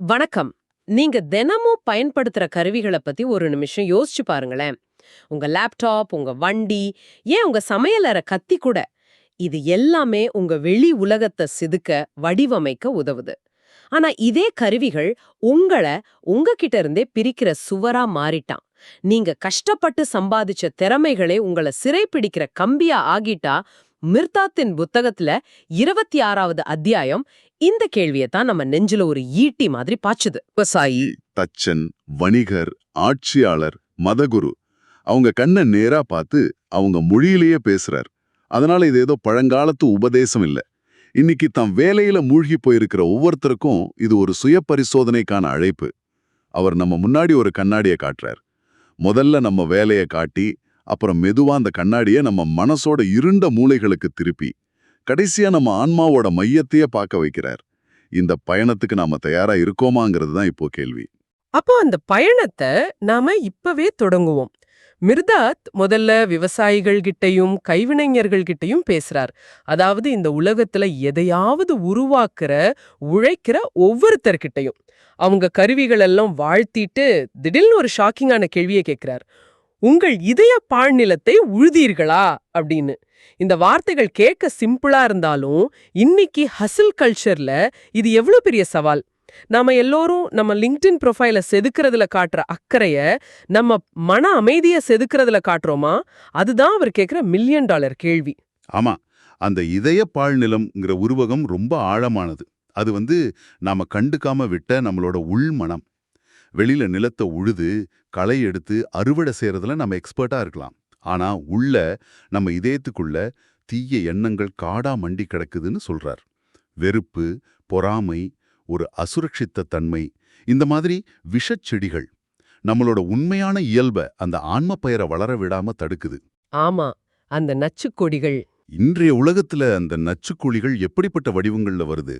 வணக்கம். நீங்க தினமும் பயன்படுத்துற கருவிகளை பத்தி ஒரு நிமிஷம் யோசிச்சு பாருங்களேன். உங்க லேப்டாப் உங்க வண்டி ஏன் உங்க சமையலற கத்தி கூட? இது எல்லாமே உங்க வெளி உலகத்தை சிதுக்க வடிவமைக்க உதவுது. ஆனா இதே கருவிகள் உங்களை உங்ககிட்ட இருந்தே பிரிக்கிற சுவரா மாறிட்டான். நீங்க கஷ்டப்பட்டு சம்பாதிச்ச திறமைகளே உங்களை சிறைப்பிடிக்கிற கம்பியா ஆகிட்டா மிர்தாத்தின் புத்தகத்துல இருபத்தி ஆறாவது அத்தியாயம் இந்த கேள்வியை தான் நம்ம நெஞ்சில ஒரு ஈட்டி மாதிரி பாச்சுது விவசாயி தச்சன் வணிகர் ஆட்சியாளர் மதகுரு அவங்க கண்ணை நேரா பார்த்து அவங்க மொழியிலேயே பேசுறார். அதனால இது ஏதோ பழங்காலத்து உபதேசம் இல்ல. இன்னைக்கு தம் வேலையில மூழ்கி போயிருக்கிற ஒவ்வொருத்தருக்கும் இது ஒரு சுய பரிசோதனைக்கான அழைப்பு. அவர் நம்ம முன்னாடி ஒரு கண்ணாடியை காட்டுறார். முதல்ல நம்ம வேலையை காட்டி அப்புறம் மெதுவா அந்த கண்ணாடியை நம்ம மனசோட இருண்ட மூளைகளுக்கு திருப்பி கடைசியா நம்ம ஆன்மாவோட மையத்தையே பார்க்க வைக்கிறார். இந்த பயணத்துக்கு நாம தயாரா இருக்கோமாங்கிறது தான் இப்போ கேள்வி. அப்போ அந்த பயணத்தை நாம இப்பவே தொடங்குவோம். மிர்தாத் முதல்ல விவசாயிகள் கிட்டயும் கைவினைஞர்கள் பேசுறார். அதாவது இந்த உலகத்துல எதையாவது உருவாக்குற உழைக்கிற ஒவ்வொருத்தர்கிட்டயும். அவங்க கருவிகள் எல்லாம் வாழ்த்திட்டு திடீர்னு ஒரு ஷாக்கிங்கான கேள்வியை கேட்கிறார் உங்கள் இதய பாழ்நிலத்தை உழுதீர்களா? அப்படின்னு. இந்த வார்த்தைகள் கேட்க சிம்பிளா இருந்தாலும் இன்னைக்கு ஹசில் கல்ச்சர்ல இது எவ்வளவு பெரிய சவால்? நாம எல்லோரும் நம்ம லிங்க்டின் ப்ரொஃபைல செதுக்குறதுல காட்டுற அக்கறைய நம்ம மன அமைதிய செதுக்குறதுல காட்டுறோமா? அதுதான் அவர் கேக்குற மில்லியன் டாலர் கேள்வி. ஆமா. அந்த இதய பாழ்நிலம்ங்கிற உருவகம் ரொம்ப ஆழமானது. அது வந்து நாம கண்டுக்காம விட்ட நம்மளோட உள்மனம் வெளியில நிலத்தை உழுது களை எடுத்து அறுவடை செய்யறதுல நம்ம எக்ஸ்பர்ட்டா இருக்கலாம். ஆனா உள்ள நம்ம இதயத்துக்குள்ள தீய எண்ணங்கள் காடா மண்டி கிடக்குதுன்னு சொல்றார். வெறுப்பு பொறாமை ஒரு அசுரட்சித்த தன்மை இந்த மாதிரி விஷச்செடிகள் நம்மளோட உண்மையான இயல்பை அந்த ஆன்ம பெயரை வளர விடாம தடுக்குது. ஆமா அந்த நச்சுக் கொடிகள். இன்றைய உலகத்துல அந்த நச்சுக்குழிகள் எப்படிப்பட்ட வடிவங்கள்ல வருது?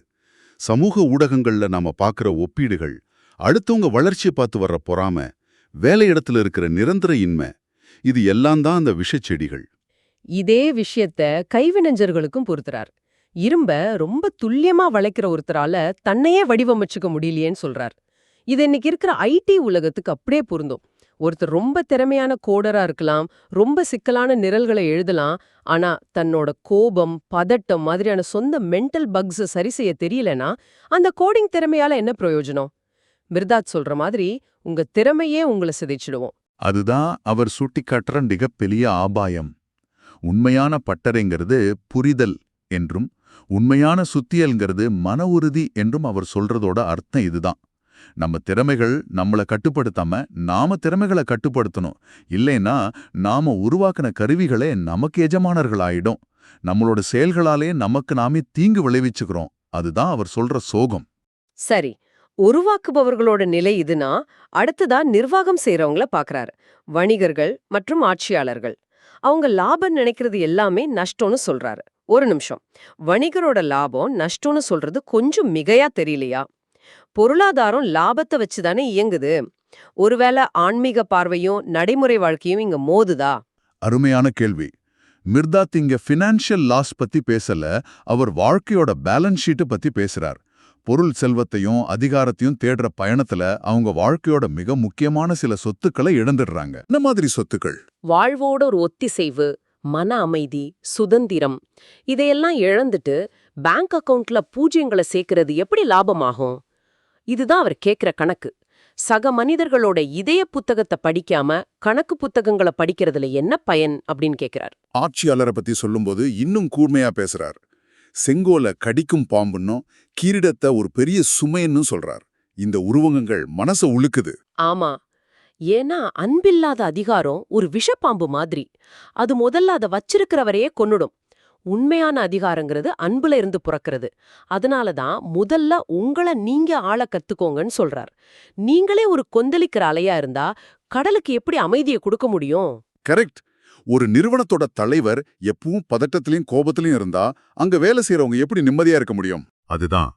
சமூக ஊடகங்கள்ல நாம பார்க்குற ஒப்பீடுகள் அடுத்தவங்க வளர்ச்சியை பார்த்து வர்ற பொறாம வேலையிடத்துல இருக்கிற நிரந்தர இன்மை. இது எல்லாம் தான் அந்த விஷச்செடிகள் இதே விஷயத்த கைவினைஞர்களுக்கும் பொறுத்துறார் இரும்ப ரொம்ப துல்லியமா வளைக்கிற ஒருத்தரால தன்னையே வடிவமைச்சுக்க முடியலையேன்னு சொல்றார். இது இன்னைக்கு இருக்கிற ஐடி உலகத்துக்கு அப்படியே பொருந்தும். ஒருத்தர் ரொம்ப திறமையான கோடரா இருக்கலாம் ரொம்ப சிக்கலான நிரல்களை எழுதலாம் ஆனா தன்னோட கோபம் பதட்டம் மாதிரியான சொந்த மென்டல் பக்ஸ் சரி செய்ய தெரியலனா அந்த கோடிங் திறமையால என்ன பிரயோஜனம்? மிர்தாத் சொல்ற மாதிரி உங்க திறமையே உங்களை சிதைச்சிடுவோம். அதுதான் அவர் சுட்டிக்காட்டுற மிகப்பெரிய ஆபாயம். உண்மையான பட்டறைங்கிறது புரிதல் என்றும் உண்மையான சுத்தியல்ங்கிறது மன உறுதி என்றும் அவர் சொல்றதோட அர்த்தம் இதுதான். நம்ம திறமைகள் நம்மள கட்டுப்படுத்தாம நாம திறமைகளை கட்டுப்படுத்தணும். இல்லைன்னா நாம உருவாக்கின கருவிகளே நமக்கு எஜமானர்கள் ஆயிடும் நம்மளோட செயல்களாலே நமக்கு நாமே தீங்கு விளைவிச்சுக்கிறோம். அதுதான் அவர் சொல்ற சோகம். சரி உருவாக்குபவர்களோட நிலை இதுனா அடுத்ததா நிர்வாகம் செய்றவங்கள பாக்குறாரு. வணிகர்கள் மற்றும் ஆட்சியாளர்கள். அவங்க லாபம் நினைக்கிறது எல்லாமே நஷ்டம்னு சொல்றாரு. ஒரு நிமிஷம். வணிகரோட லாபம் நஷ்டம்னு சொல்றது கொஞ்சம் மிகையா தெரியலையா? பொருளாதாரம் லாபத்தை வச்சுதானே இயங்குது. ஒருவேளை ஆன்மீக பார்வையும் நடைமுறை வாழ்க்கையும் இங்க மோதுதா? அருமையான கேள்வி. மிர்தாத் இங்க ஃபினான்ஷியல் லாஸ் பத்தி பேசல அவர் வாழ்க்கையோட பேலன்ஸ் ஷீட்டை பத்தி பேசுறார். பொருள் செல்வத்தையும் அதிகாரத்தையும் தேடுற பயணத்துல அவங்க வாழ்க்கையோட மிக முக்கியமான சில சொத்துக்களை இழந்துடுறாங்க. என்ன மாதிரி சொத்துக்கள்? வாழ்வோட ஒரு ஒத்திசைவு மன அமைதி சுதந்திரம் இதையெல்லாம் இழந்துட்டு பேங்க் அக்கவுண்ட்ல பூஜ்யங்களை சேர்க்கிறது எப்படி லாபமாகும்? இதுதான் அவர் கேக்குற கணக்கு. சக மனிதர்களோட இதய புத்தகத்தை படிக்காம கணக்கு புத்தகங்களை படிக்கிறதுல என்ன பயன் அப்படின்னு கேக்குறார். ஆட்சியாளரை பத்தி சொல்லும்போது இன்னும் கூர்மையா பேசுறார். செங்கோல கடிக்கும் பாம்புன்னும் கீரிடத்தை ஒரு பெரிய சுமைன்னு சொல்றார். இந்த உருவகங்கள் மனச உழுக்குது ஆமா. ஏன்னா அன்பில்லாத அதிகாரம் ஒரு விஷப்பாம்பு மாதிரி. அது முதல்ல அதை வச்சிருக்கிறவரையே கொன்னுடும். உண்மையான அதிகாரங்கிறது அன்புல இருந்து புறக்கிறது. அதனால தான் முதல்ல உங்கள நீங்க ஆள கத்துக்கோங்கன்னு சொல்றார். நீங்களே ஒரு கொந்தளிக்கிற அலையா இருந்தா கடலுக்கு எப்படி அமைதியை கொடுக்க முடியும்? கரெக்ட். ஒரு நிறுவனத்தோட தலைவர் எப்பவும் பதட்டத்திலையும் கோபத்திலையும் இருந்தா அங்க வேலை செய்யறவங்க எப்படி நிம்மதியா இருக்க முடியும்? அதுதான்.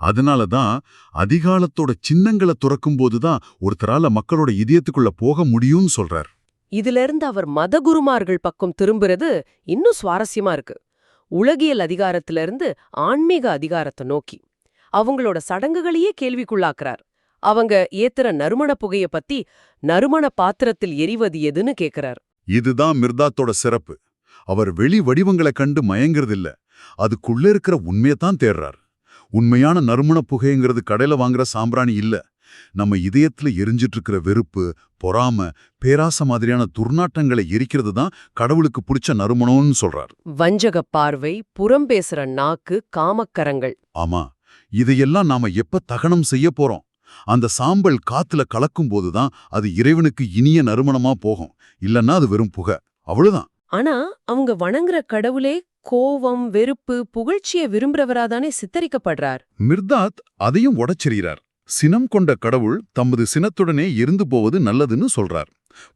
அதனால தான் அதிகாலத்தோட சின்னங்களை துறக்கும் போதுதான் ஒருத்தரால மக்களோட இதயத்துக்குள்ள போக முடியும்னு சொல்றார். இதுல இருந்து அவர் மதகுருமார்கள் பக்கம் திரும்புறது இன்னும் சுவாரஸ்யமா இருக்கு. உலகியல் அதிகாரத்திலிருந்து ஆன்மீக அதிகாரத்தை நோக்கி. அவங்களோட சடங்குகளையே கேள்விக்குள்ளாக்குறார். அவங்க ஏத்துற நறுமண புகைய பத்தி நறுமண பாத்திரத்தில் எரிவது எதுன்னு கேக்குறார். இதுதான் மிர்தாத்தோட சிறப்பு. அவர் வெளி வடிவங்களை கண்டு மயங்கிறதில்ல. அதுக்குள்ள இருக்கிற உண்மையத்தான் தேடுறார் உண்மையான நறுமண புகைங்கிறது கடையில வாங்குற சாம்பிராணி இல்ல. நம்ம இதயத்துல எரிஞ்சிட்டு இருக்கிற வெறுப்பு பொறாம பேராச மாதிரியான துர்நாற்றங்களை எரிக்கிறது தான் கடவுளுக்கு பிடிச்ச நறுமணம்னு சொல்றார். வஞ்சக பார்வை புறம் பேசுற நாக்கு காமக்கரங்கள். ஆமா. இதையெல்லாம் நாம எப்ப தகனம் செய்ய போறோம்? அந்த சாம்பல் காத்துல கலக்கும் போதுதான் அது இறைவனுக்கு இனிய நறுமணமா போகும். இல்லன்னா அது வெறும் புகை. அவ்வளவுதான். ஆனா அவங்க வணங்குற கடவுளே கோவம் வெறுப்பு புகழ்ச்சிய விரும்புறவராதானே சித்தரிக்கப்படுறார். மிர்தாத் அதையும் உடைச்செறிகிறார். சினம் கொண்ட கடவுள் தமது சினத்துடனே இருந்து போவது நல்லதுன்னு சொல்றார்.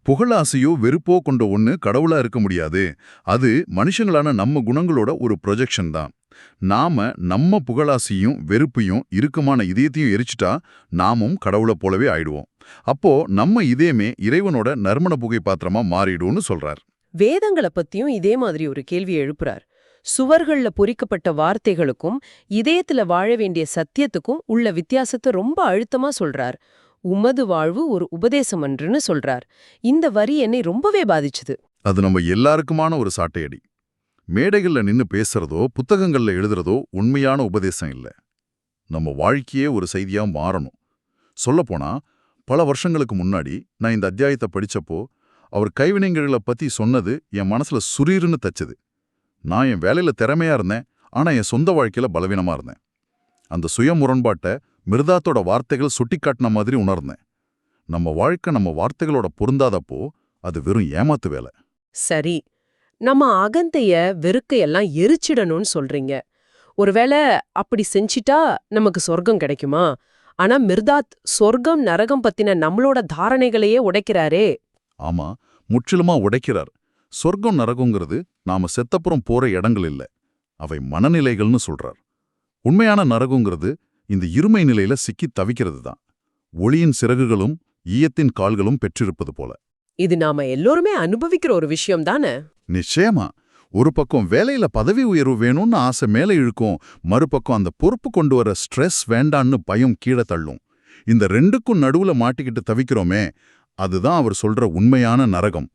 புகழாசையோ வெறுப்போ கொண்ட ஒண்ணு கடவுளா இருக்க முடியாது. அது மனுஷங்களான நம்ம குணங்களோட ஒரு ப்ரொஜெக்ஷன் தான். நாம நம்ம புகழாசையும் வெறுப்பையும் இறுக்கமான இதயத்தையும் எரிச்சிட்டா நாமும் கடவுளை போலவே ஆயிடுவோம். அப்போ நம்ம இதயமே இறைவனோட நறுமண புகை பாத்திரமா மாறிடும்னு சொல்றார். வேதங்கள பத்தியும் இதே மாதிரி ஒரு கேள்வி எழுப்புறார். சுவர்கள்ல பொறிக்கப்பட்ட வார்த்தைகளுக்கும் இதயத்துல வாழ வேண்டிய சத்தியத்துக்கும் உள்ள வித்தியாசத்தை ரொம்ப அழுத்தமா சொல்றார். உமது வாழ்வு ஒரு உபதேசம் அன்றுன்னு சொல்றார். இந்த வரி என்னை ரொம்பவே பாதிச்சுது. அது நம்ம எல்லாருக்குமான ஒரு சாட்டையடி. மேடைகள்ல நின்னு பேசுறதோ புத்தகங்கள்ல எழுதுறதோ உண்மையான உபதேசம் இல்ல. நம்ம வாழ்க்கையே ஒரு செய்தியா மாறணும். சொல்லப்போனா பல வருஷங்களுக்கு முன்னாடி நான் இந்த அத்தியாயத்தை படிச்சப்போ அவர் கைவினைஞர்களை பத்தி சொன்னது என் மனசுல சுரீர்னு தச்சது. நான் என் வேலையில திறமையா இருந்தேன் ஆனா என் சொந்த வாழ்க்கையில பலவீனமா இருந்தேன். அந்த சுய முரண்பாட்டை மிருதாத்தோட வார்த்தைகள் சுட்டிக்காட்டின மாதிரி உணர்ந்தேன். நம்ம வாழ்க்கை நம்ம வார்த்தைகளோட பொருந்தாதப்போ அது வெறும் ஏமாத்து வேலை. சரி நம்ம அகந்தைய வெறுக்கையெல்லாம் எரிச்சிடணும்னு சொல்றீங்க. ஒருவேளை அப்படி செஞ்சிட்டா நமக்கு சொர்க்கம் கிடைக்குமா? ஆனா மிர்தாத் சொர்க்கம் நரகம் பத்தின நம்மளோட தாரணைகளையே உடைக்கிறாரே. ஆமா முற்றிலுமா உடைக்கிறார். சொர்க்கம் நரகங்கிறது நாம செத்தப்புறம் போற இடங்கள் இல்ல. அவை மனநிலைகள்னு சொல்றார். உண்மையான நரகங்கிறது இந்த இருமை நிலையில சிக்கி தவிக்கிறது தான் ஒளியின் சிறகுகளும் ஈயத்தின் கால்களும் பெற்றிருப்பது போல. இது நாம எல்லோருமே அனுபவிக்கிற ஒரு விஷயம் தானே? நிச்சயமா. ஒரு பக்கம் வேலையில பதவி உயர்வு வேணும்னு ஆசை மேலே இழுக்கும் மறுபக்கம் அந்த பொறுப்பு கொண்டு வர ஸ்ட்ரெஸ் வேண்டான்னு பயம் கீழே தள்ளும். இந்த ரெண்டுக்கும் நடுவுல மாட்டிக்கிட்டு தவிக்கிறோமே அதுதான் அவர் சொல்ற உண்மையான நரகம்.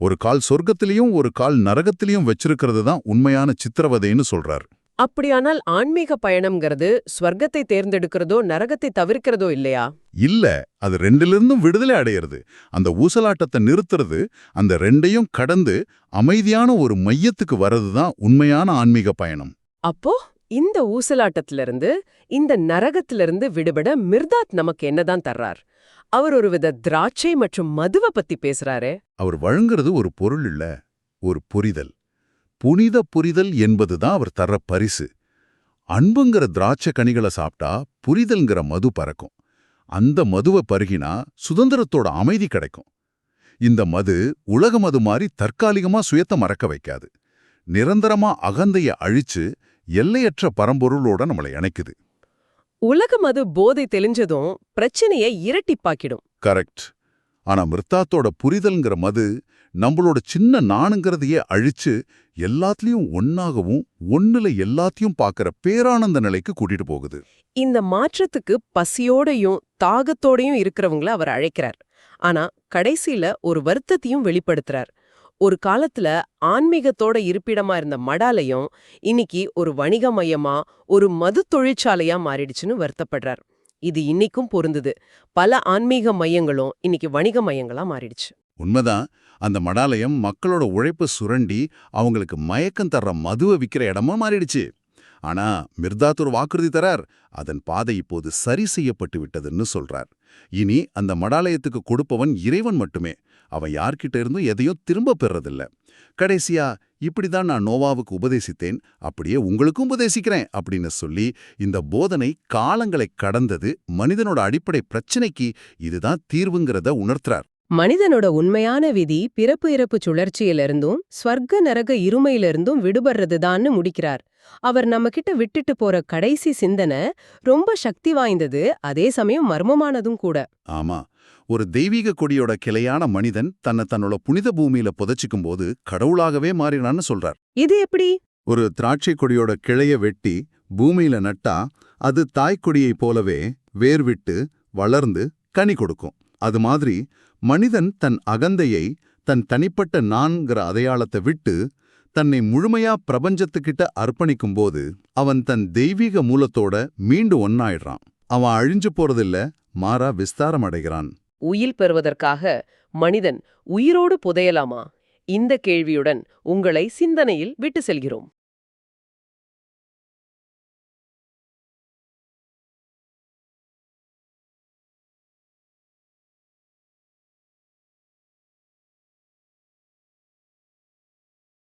ஒரு கால் சொர்க்கத்திலையும் ஒரு கால் நரகத்திலையும் வச்சிருக்கிறது தான் உண்மையான சித்திரவதைன்னு சொல்றாரு. அப்படியானால் ஆன்மீக பயணம்ங்கிறது ஸ்வர்க்கத்தை தேர்ந்தெடுக்கிறதோ நரகத்தை தவிர்க்கிறதோ இல்லையா? இல்ல அது ரெண்டிலிருந்தும் விடுதலை அடையிறது. அந்த ஊசலாட்டத்தை நிறுத்துறது அந்த ரெண்டையும் கடந்து அமைதியான ஒரு மையத்துக்கு வர்றது தான் உண்மையான ஆன்மீக பயணம். அப்போ இந்த ஊசலாட்டத்திலிருந்து இந்த நரகத்திலிருந்து விடுபட மிர்தாத் நமக்கு என்னதான் தர்றார்? அவர் ஒரு வித திராட்சை மற்றும் மதுவ பத்தி பேசுறாரே. அவர் வழங்குறது ஒரு பொருள் இல்ல ஒரு புரிதல். புனித புரிதல் என்பதுதான் அவர் தர்ற பரிசு. அன்புங்கிற திராட்சை கனிகளை சாப்பிட்டா புரிதல்ங்கிற மது பறக்கும். அந்த மதுவை பருகினா சுதந்திரத்தோட அமைதி கிடைக்கும். இந்த மது உலக மது மாதிரி தற்காலிகமா சுயத்தை மறக்க வைக்காது. நிரந்தரமா அகந்தைய அழிச்சு எல்லையற்ற பரம்பொருளோட நம்மளை இணைக்குது. உலக மது போதை தெளிஞ்சதும் பிரச்சனையை இரட்டிப்பாக்கிடும். கரெக்ட். ஆனா மிர்தாத்தோட புரிதல்ங்கிற மது நம்மளோட சின்ன நானுங்கிறதையே அழிச்சு எல்லாத்துலயும் ஒன்னாகவும் ஒண்ணுல எல்லாத்தையும் பார்க்கற பேரானந்த நிலைக்கு கூட்டிட்டு போகுது. இந்த மாற்றத்துக்கு பசியோடையும் தாகத்தோடையும் இருக்கிறவங்கள அவர் அழைக்கிறார். ஆனா கடைசியில ஒரு வருத்தத்தையும் வெளிப்படுத்துறார். ஒரு காலத்துல ஆன்மீகத்தோட இருப்பிடமா இருந்த மடாலயம் இன்னைக்கு ஒரு வணிக மையமா ஒரு மது தொழிற்சாலையா மாறிடுச்சுன்னு வருத்தப்படுறார். இது இன்னைக்கும் பொருந்துது. பல ஆன்மீக மையங்களும் இன்னைக்கு வணிக மையங்களா மாறிடுச்சு. உண்மைதான் அந்த மடாலயம் மக்களோட உழைப்பு சுரண்டி அவங்களுக்கு மயக்கம் தர்ற மதுவை விக்கிற இடமா மாறிடுச்சு. ஆனா மிர்தாத் ஒரு வாக்குறுதி தரார் அதன் பாதை இப்போது சரி செய்யப்பட்டு விட்டதுன்னு சொல்றார். இனி அந்த மடாலயத்துக்கு கொடுப்பவன் இறைவன் மட்டுமே. அவன் யார்கிட்ட இருந்தும் எதையும் திரும்ப பெறதில்ல கடைசியா இப்படிதான் நான் நோவாவுக்கு உபதேசித்தேன் அப்படியே உங்களுக்கும் உபதேசிக்கிறேன் அப்படின்னு சொல்லி இந்த போதனை காலங்களை கடந்தது மனிதனோட அடிப்படை பிரச்சனைக்கு இதுதான் தீர்வுங்கிறத உணர்த்துறார். மனிதனோட உண்மையான விதி பிறப்பு இறப்பு சுழற்சியிலிருந்தும் ஸ்வர்க்க நரக இருமையிலிருந்தும் விடுபடுறதுதான்னு முடிக்கிறார். அவர் நம்ம கிட்ட விட்டுட்டு போற கடைசி சிந்தனை ரொம்ப சக்தி வாய்ந்தது அதே சமயம் மர்மமானதும் கூட. ஆமா. ஒரு தெய்வீக கொடியோட கிளையான மனிதன் தன்னை தன்னோட புனித பூமியில புதைச்சிக்கும் போது கடவுளாகவே மாறினான்னு சொல்றார். இது எப்படி? ஒரு திராட்சை கொடியோட கிளைய வெட்டி பூமியில நட்டா அது தாய்க்கொடியைப் போலவே வேர் விட்டு வளர்ந்து கனி கொடுக்கும். அது மாதிரி மனிதன் தன் அகந்தையை தன் தனிப்பட்ட நான்கிற அடையாளத்தை விட்டு தன்னை முழுமையா பிரபஞ்சத்துக்கிட்ட அர்ப்பணிக்கும்போது அவன் தன் தெய்வீக மூலத்தோட மீண்டு ஒன்னாயிடுறான் அவன் அழிஞ்சு போறதில்ல மாறா விஸ்தாரம் அடைகிறான் உயில் பெறுவதற்காக மனிதன் உயிரோடு புதையலாமா? இந்த கேள்வியுடன் உங்களை சிந்தனையில் விட்டு செல்கிறோம்.